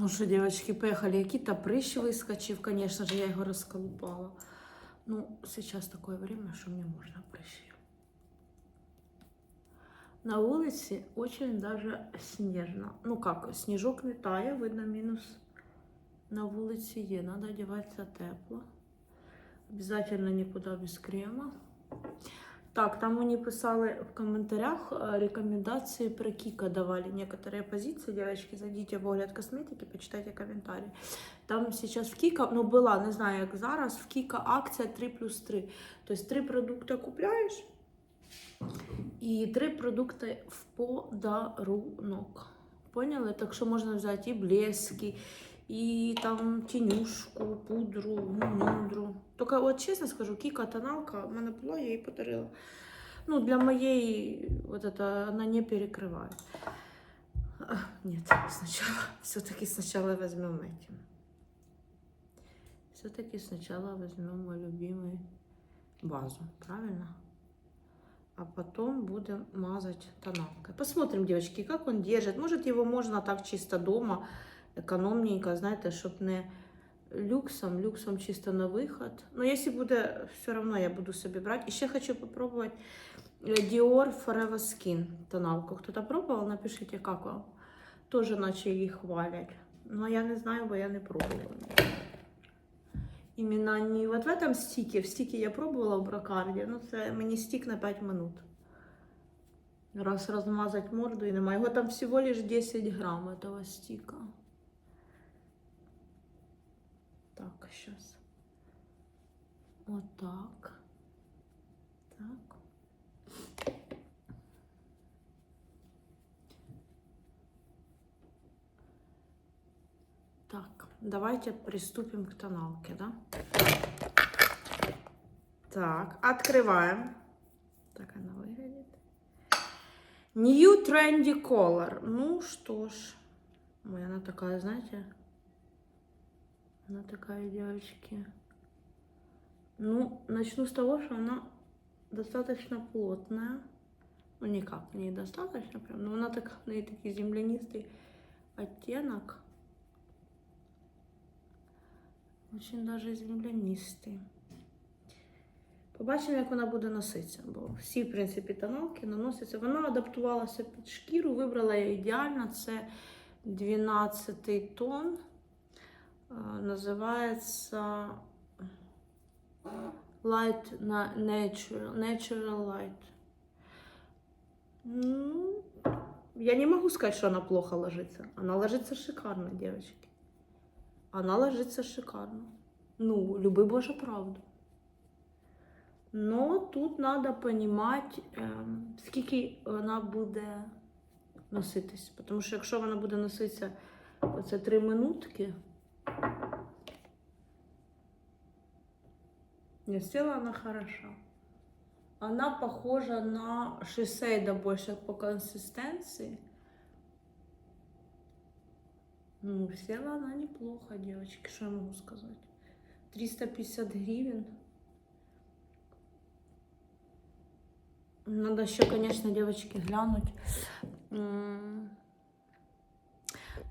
Ну що, дівчатки, поїхали. Який-то прищ вискочив, конечно же, я його розколупала. Ну, сейчас такое время, що мені можна прищів. На вулиці очень даже снежно. Ну как, сніжок не тає, видно, мінус на вулиці є. Надо одягатися тепло. Обязательно нікуди без крема. Так, там мені писали в комментариях э, рекомендации про Кика давали некоторые позиции. Девочки, зайдите в огляд косметики, почитайте комментарии. Там сейчас в Кика, ну была, не знаю, як зараз, в Кика акція 3 плюс 3. Тобто три продукти купляєш і три продукти в подарунок. Поняли? Так що можна взяти і блески, і там тінюшку, пудру, мудру. Тільки от чесно скажу, Кіка тоналка в мене була, я її подарила. Ну, для моей вот это она не перекрывает. А, Нет, сначала, все-таки сначала возьмем эти. Все-таки сначала возьмем мой любимый базу, правильно? А потом будем мазать тоналкой. Посмотрим, девочки, как он держит. Может, его можно так чисто дома, экономненько, знаете, чтобы не люксом, люксом чисто на выход. Но если буде, все равно я буду себе брать. Еще хочу попробовать э, Dior Forever Skin тоналку. Кто-то пробовал? Напишите, как вам. Тоже начали її хвалять. Но я не знаю, бо я не пробувала. Іменно не вот в этом стике. В стике я пробувала в брокарді. Ну, це мені стік на 5 минут. Раз розмазать морду і немає. Його там всего лишь 10 грамм этого стика. Так, сейчас. Вот так. Так. Так, давайте приступим к тоналке, да? Так, открываем. Так она выглядит. New Trendy Color. Ну что ж. Ой, она такая, знаете, она такая, девочки. Ну, начну с того, что она достаточно плотная. Ну, никак не достаточно прям, но она так, на ней такий землянистый оттенок. Очень даже землянистий. Побачимо, як вона буде носитися. Бо всі, в принципі, тоналки наносяться. Вона адаптувалася під шкіру, вибрала я ідеально. Це 12 тон. Е, Називається Light на Natural, Natural Light. Ну, я не могу сказать, что она плохо ложится. Она ложится шикарно, девочки. Она ложится шикарно. Ну, люби Боже правду. Но тут понимать, ем, скільки вона буде носитись. Тому що якщо вона буде носитися оце 3 минутки, не села она хороша. Она похожа на Шисейда больше по консистенции. Ну, села она неплохо, девочки, что я могу сказать. 350 гривен. Надо еще, конечно, девочки, глянуть.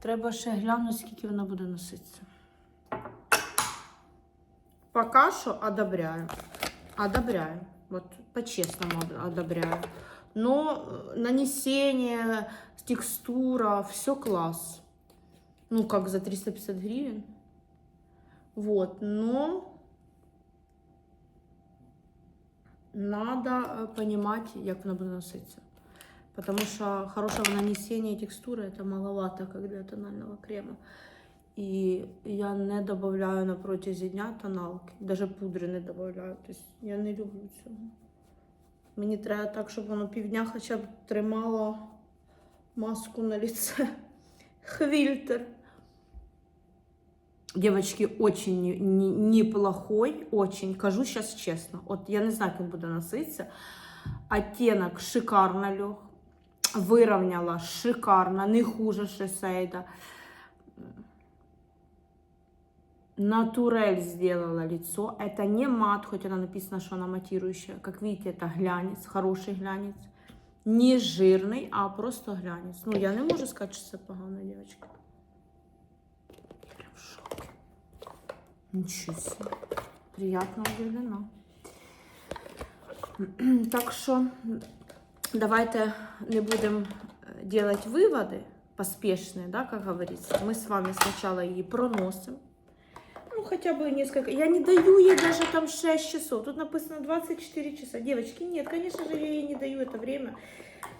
Треба ще глянути, скільки вона буде носитися. Пока що одобряю. Одобряю. Вот по-честному одобряю. Но э, нанесение, текстура, все класс. Ну, как за 350 гривен. Вот, но надо э, понимать, як вона буде носитися. Потому что хорошего нанесения и текстуры это маловато, как для тонального крема. И я не добавляю на протязі дня тоналки. Даже пудри не добавляю. Тобто я не люблю цього. Мені треба так, щоб воно півдня хоча б тримало маску на лице. Хвильтер. Девочки, очень не- не- неплохой, очень, кажу сейчас честно. От я не знаю, як він буде носитися. Оттенок шикарно лег. Выровняла шикарно, не хуже Шесейда. Натурель сделала лицо. Это не мат, хоть она написано, что она матирующая. Как видите, это глянец, хороший глянец. Не жирный, а просто глянец. Ну, я не можу сказати, що це погано, дівчатка. Ничего себе. Приятно удивлена. Так що давайте не будем э, делать выводы поспешные, да, как говорится. Мы с вами сначала ее проносим. Ну, хотя бы несколько. Я не даю ей даже там 6 часов. Тут написано 24 часа. Девочки, нет, конечно же, я ей не даю это время.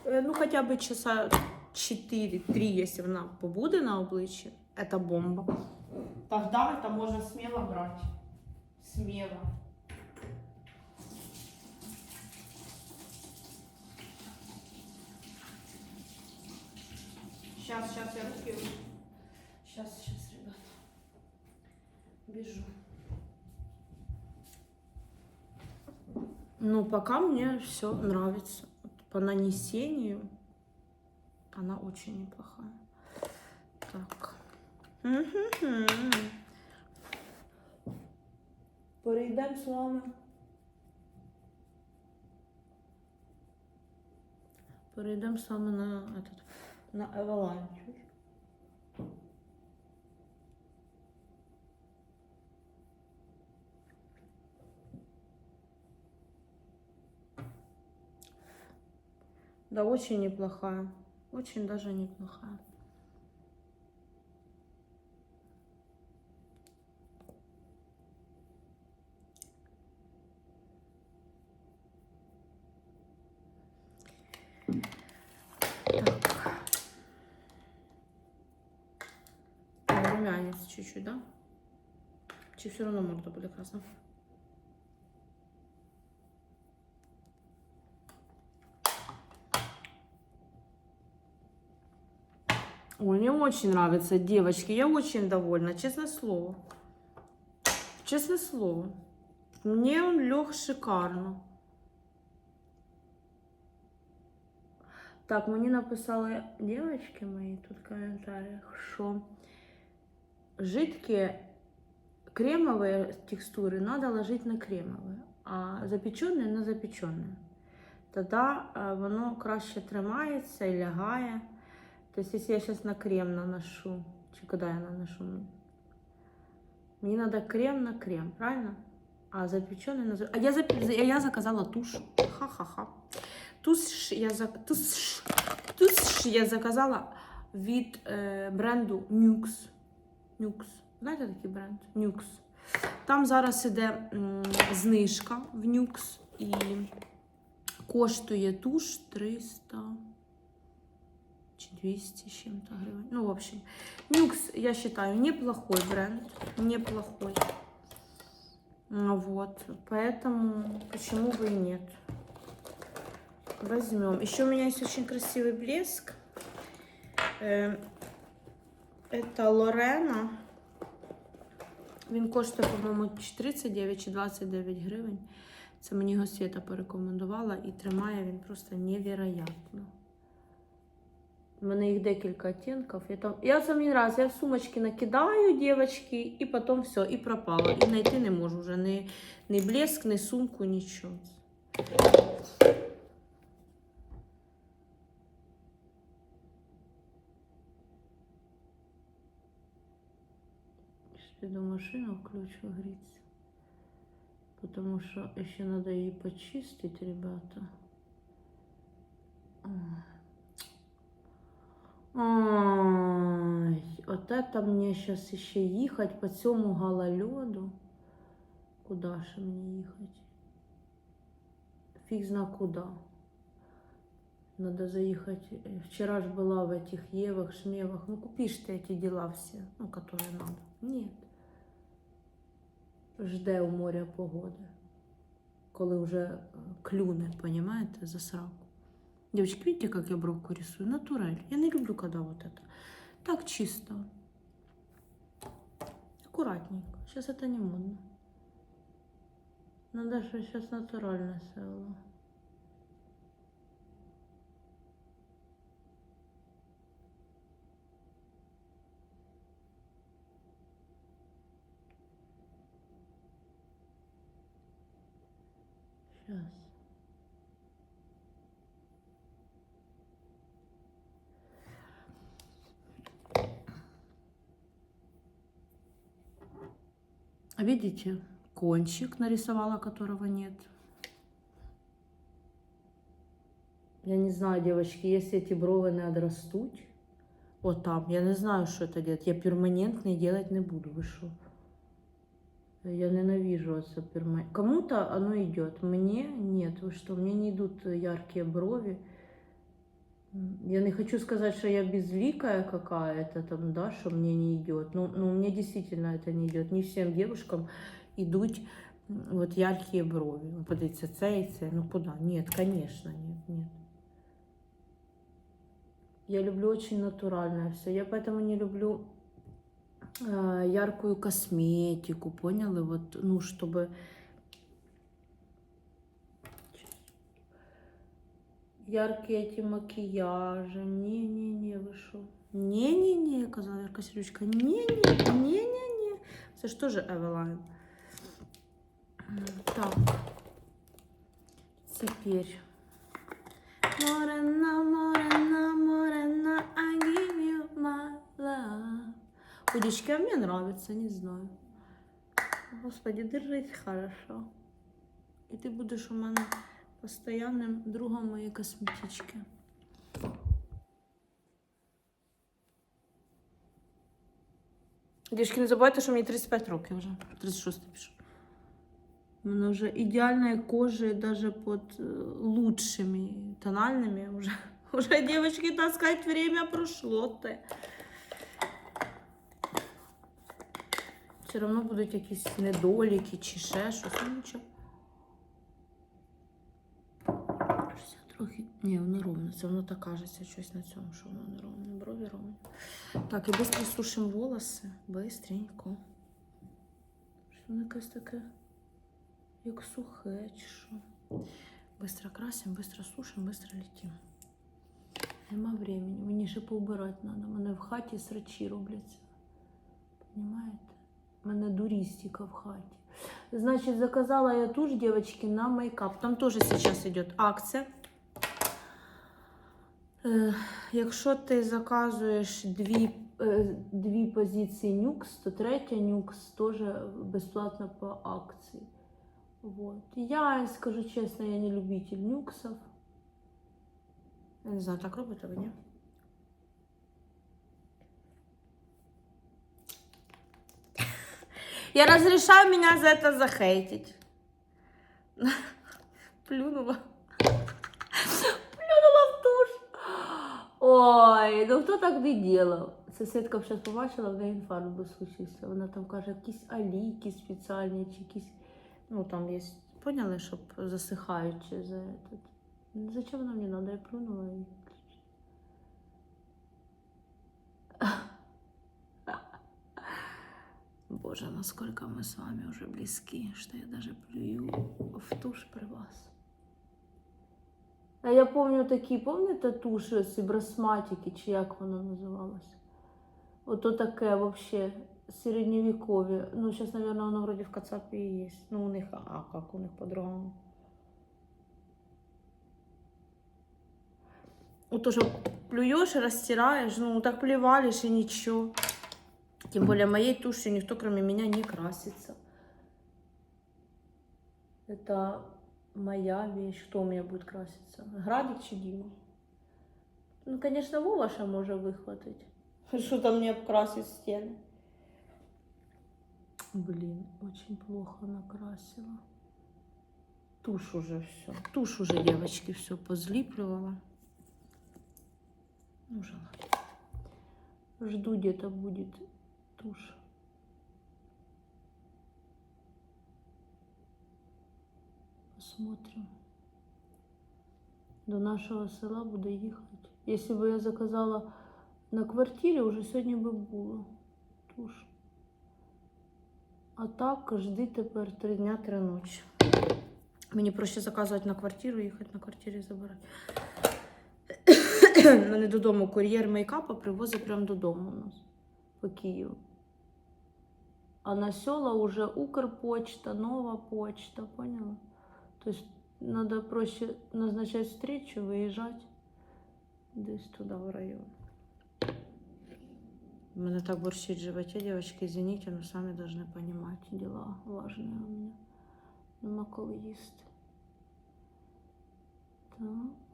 Э, Ну, хотя бы часа 4-3, если она побуде на обличчі. Это бомба. Тогда это можно смело брать. Смело. Сейчас, сейчас я уже. Сейчас, сейчас, ребят. Бежу. Ну, пока мне все нравится. По нанесению она очень неплохая. Так. Перейдемо з вами. Перейдемо з вами на, этот, на Евалайн. чуєш? Да, очень неплохая. Очень даже неплохая. Румянец чуть-чуть, да? Чи все равно морда буде красна? Ой, мне очень нравится, девочки. Я очень довольна, честное слово. Честное слово. Мне он лег шикарно. Так, мені написали девочки мої тут в комментариях, що жидкие кремовые текстуры надо ложить на кремовые, а запеченные на запеченные. Тогда е, воно краще тримається і лягає. Тобто, якщо я зараз на крем наношу, чи куди я наношу? Мені треба крем на крем, правильно? А запечений на за- А я, зап... а я заказала тушь. Ха-ха-ха. Тушь я, за... тушь... тушь я заказала від е, бренду Nux. Nux. Знаєте такий бренд? Nux. Там зараз іде м, знижка в Nux і коштує туш 300 чи 200 с чем-то гривен. Ну, в общем, Нюкс, я считаю, неплохой бренд. Неплохой. Ну, Вот. Поэтому почему бы и нет. Возьмем. Еще у меня есть очень красивый блеск. Это Лорена. Він коштує, по-моєму, 39 чи 29 гривень. Це мені його Свята порекомендувала і тримає він просто невероятно. У мене їх декілька оттенків. Я, там... я це мені раз, я в сумочки накидаю, дівчатки, і потім все, і пропало. І знайти не можу вже ні, ні блеск, ні сумку, нічого. Піду машину включу гріться. Потому что еще надо ее почистить, ребята. Ой. Вот это мне сейчас еще ехать по цьому гололеду. Куда же мне ехать? Фиг зна куда. Надо заехать. Вчера же была в этих Евах, Шмевах. Ну купишь ты эти дела все, ну, которые надо. Нет. Жде у моря погоди. Коли вже е, клюне, понимаете, за сраку. Девочки, видите, как я бровку рисую? Натураль. Я не люблю, когда вот это. Так чисто. Аккуратненько. Сейчас это не модно. Надо, что сейчас натурально все Видите, кончик нарисовала, которого нет. Я не знаю, девочки, если эти брови не отрастут, вот там, я не знаю, что это делать. Я перманентный делать не буду, вы что? Я ненавижу это перманент. Кому-то оно идет, мне нет. Вы что, мне не идут яркие брови. Я не хочу сказать, что я безликая какая-то там, да, что мне не идет. Ну, ну, мне действительно это не идет. Не всем девушкам идут вот яркие брови. Ви Подивіться, це і це. Ну куда? Нет, конечно, нет, нет. Я люблю очень натуральное все. Я поэтому не люблю э, яркую косметику, поняли? Вот, ну, чтобы яркие эти макияжи. Не-не-не, вы что? Не-не-не, казала Ярка Серючка. Не-не, не-не-не. Це ж теж Евелайн. Так. Теперь. Морена, морена, морена, I give you my love. Удички, а мне нравится, не знаю. Господи, держись хорошо. І ти будеш у мене постоянним другом моєї косметички. Дівчатки, не забувайте, що мені 35 років вже. 36 пишу. У мене вже ідеальної кожи, даже под э, лучшими тональними. Уже, уже девочки, так сказать, время прошло. Все одно будуть якісь недоліки чи ще щось. Ну нічого. трохи. Ні, воно ровно. Це воно так кажеться щось на цьому, що воно не ровно. Брові ровно. Так, і швидко сушимо волоси. Бистренько. Що воно якесь таке, як сухе, чи що. Быстро красимо, быстро сушимо, быстро летимо. Нема времени. Мені ще поубирати треба. Мене в хаті срачі робляться. Понимаєте? У мене дурістика в хаті. Значить, заказала я тушь, девочки, на мейкап. Там теж зараз йде акція. Е, якщо ти заказуєш дві, е, дві позиції нюкс, то третя нюкс теж безплатно по акції. Вот. Я скажу чесно, я не любитель нюксов. Я не знаю, так робите ви, ні? Я разрешаю меня за это захейтить. Плюнула. Плюнула в душ. Ой, ну хто так не ділав? Це Свідка зараз побачила, в неї інфаркт би случився. Вона там каже, якісь аліки спеціальні, чи якісь, ну там є, поняли, щоб засихаючи за этот. Зачем вона мені надо? Я плюнула і. Боже, насколько мы с вами уже близки, что я даже плюю в тушь при вас. А я помню такі, пам'ятаєте туші, ці брасматики, чи як воно називалось? Ото таке вообще середньовікові. Ну, зараз, мабуть, воно вроде в Кацапі і є. Ну, у них, а як у них по-другому? Вот тоже плюешь, растираешь, ну так плевалишь и ничего. Тем более моей тушью никто кроме меня не красится. Это моя вещь. Кто у меня будет краситься? Градик чи Дима? Ну, конечно, Вова ще може вихватить. Що там не обкрасить стены. Блин, очень плохо накрасила. Тушь уже все. Тушь уже, девочки, все позлипливала. Ну, ладно. Жду где-то будет тушь. Посмотрим. До нашого села буде їхати. Якщо б я заказала на квартирі, вже сьогодні би було туш. А так жди тепер три дня, три ночі. Мені проще заказувати на квартиру, їхати на квартирі забирати. Мене додому кур'єр мейкапа привозить прямо додому у нас по Києву. А на села уже Укрпочта, Нова почта, поняла? То есть надо проще назначать встречу, выезжать десь туда в район. У меня так борщит в животе, девочки, извините, но сами должны понимать, дела важные у меня. Нема коли їсти. Так. Так.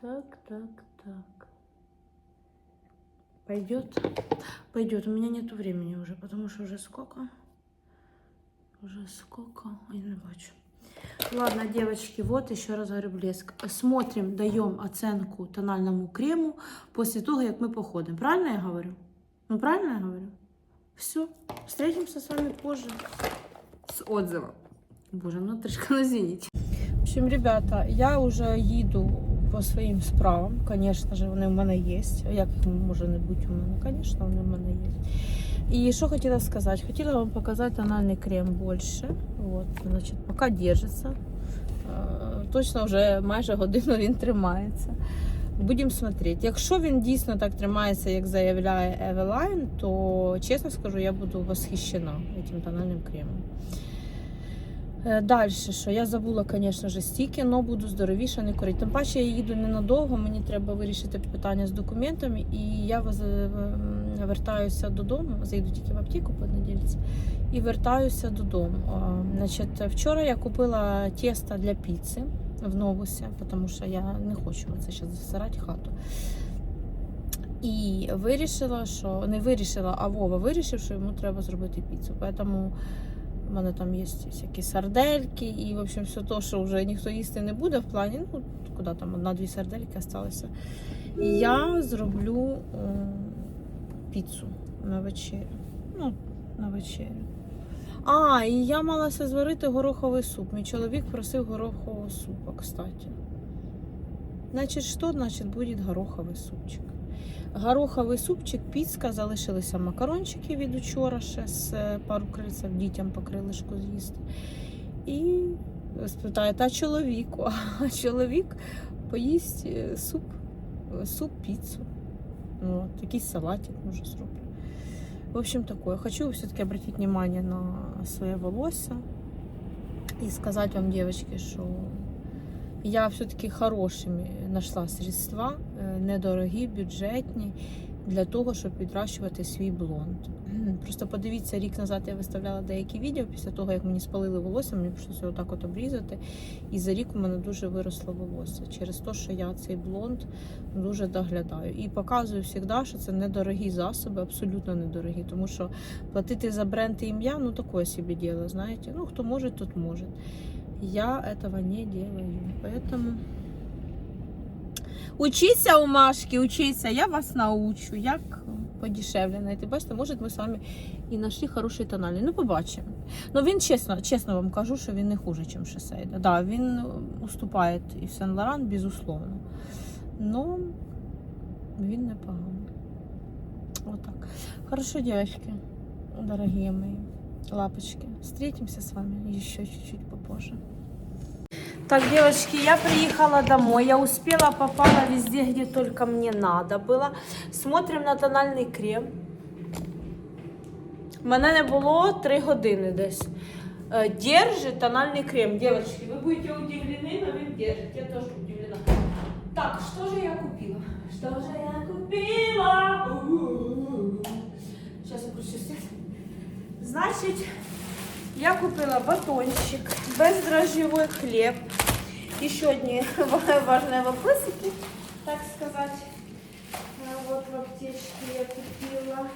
Так, так, так. Пойдет? Пойдет. У меня нету времени уже, потому что уже сколько? Уже сколько? Я не бачу. Ладно, девочки, вот еще раз говорю блеск. Смотрим, даем оценку тональному крему после того, как мы походим. Правильно я говорю? Ну, правильно я говорю? Все. Встретимся с вами позже с отзывом. Боже, ну трішки ну, извините. В общем, ребята, я вже їду по своїм справам. Звісно ж, вони в мене є. Як їх може не бути у мене? Звісно, вони в мене є. І що хотіла сказати? Хотіла вам показати тональний крем більше. От, значить, поки держиться. Е, Точно вже майже годину він тримається. Будемо смотрети. Якщо він дійсно так тримається, як заявляє Eveline, то чесно скажу, я буду восхищена цим тональним кремом. Далі, що я забула, звісно ж, стільки, але буду здоровіша, не курити. Тим паче я їду ненадовго, мені треба вирішити питання з документами, і я вертаюся додому, зайду тільки в аптеку по недільці, і вертаюся додому. Значить, вчора я купила тісто для піци в новусі, тому що я не хочу це зараз засирати хату. І вирішила, що не вирішила, а Вова вирішив, що йому треба зробити піцу. Тому у мене там є всякі сардельки і, в общем, все те, що вже ніхто їсти не буде в плані, ну, куди там одна-дві сардельки залишилися. Я зроблю е, піцу на вечерю. Ну, на вечерю. А, і я малася зварити гороховий суп. Мій чоловік просив горохового супа, кстати. Значить, що значить буде гороховий супчик? Гороховий супчик, піцка, залишилися макарончики від учора ще з е, пару крильців дітям по крилишку з'їсти. І спитає, та чоловіку, а чоловік поїсть е, суп, е, суп, піцу. От, якийсь салатик може зроблю. В общем, такое. Хочу все-таки обратить внимание на своє волосся и сказать вам, девочки, що я все-таки хорошими знайшла средства, е, недорогі, бюджетні, для того, щоб відращувати свій блонд. Просто подивіться, рік назад я виставляла деякі відео після того, як мені спалили волосся, мені прийшлося отак от обрізати. І за рік у мене дуже виросло волосся через те, що я цей блонд дуже доглядаю. І показую завжди, що це недорогі засоби, абсолютно недорогі. Тому що платити за бренд і ім'я, ну таке собі діло, знаєте. Ну, хто може, тот може. Я этого не делаю. Поэтому учіться у Машки, учіться, я вас научу, як подешевле знайти. Бачите, може ми з вами і знайшли хороший тональний. Ну, побачимо. Ну він чесно, чесно вам кажу, що він не хуже, ніж Шесейда. Да, він уступає і в Сен Лоран, безусловно. Ну, він непоганий. Отак. Хорошо, девочки, дорогие мои лапочки. Встретимся с вами еще чуть-чуть попозже. Так, девочки, я приехала домой. Я успела, попала везде, где только мне надо было. Смотрим на тональний крем. Мене не було 3 години десь. Е, Держит тональний крем. Девочки, вы будете удивлены, но він держит. Я тоже удивлена. Так, что же я купила? Что же я купила? Сейчас я включу свет. Значить, я купила батончик, бездрожжевой хлеб. Еще одни важные вопросики, так сказать. А, Вот в аптечке я купила.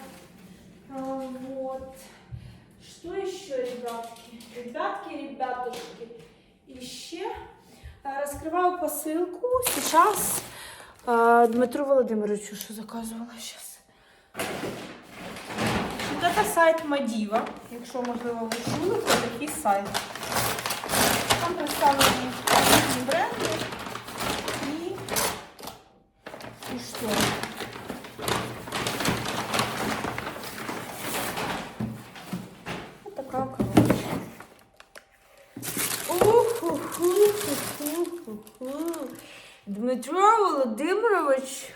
А, Вот. Что еще, ребятки? Ребятки, ребятушки. Еще а, раскрываю посылку. Сейчас а, Дмитру Володимировичу, что заказывала сейчас. От це сайт Мадіва. Якщо можливо ви чули, то такий сайт. Там представлені різні бренди і, і що? Ось така коробочка. Уху-ху-ху-ху-ху. Юморович.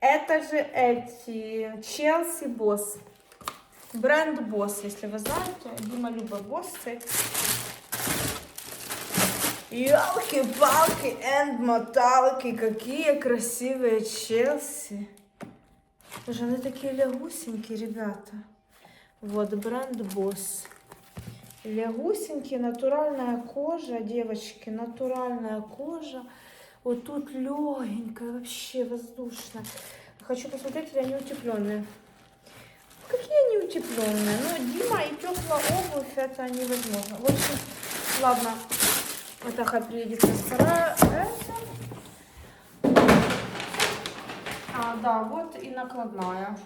Это же эти Челси Босс. Бренд Босс, если вы знаете. Дима любит боссы. Елки-палки энд моталки, какие красивые Челси. Боже, они такие лягусенькие, ребята. Вот, бренд Босс. Лягусенькие, натуральная кожа, девочки, натуральная кожа. Вот тут легенькая, вообще воздушная. Хочу посмотреть, или они утепленные. Какие они утепленные? Ну, Дима и теплая обувь, это невозможно. В общем, ладно. Это хай приедет вторая. А, да, вот и накладная.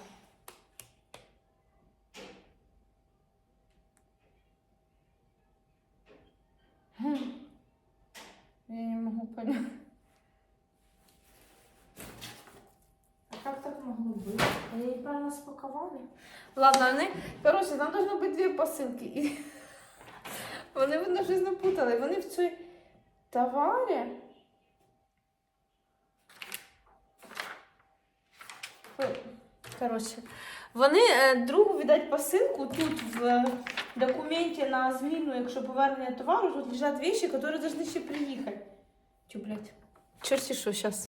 Хм. Я не могу понять. Неправильно спаковали? Ладно, вони, коротше, там должно бути дві посилки. І вони, видно, щось напутали. Вони в цій товарі. Коротше, вони е, другу віддать посилку тут в документі на зміну, якщо повернення товару, тут лежать вещи, які повинні ще приїхати. Тю, блядь. Черті що, зараз.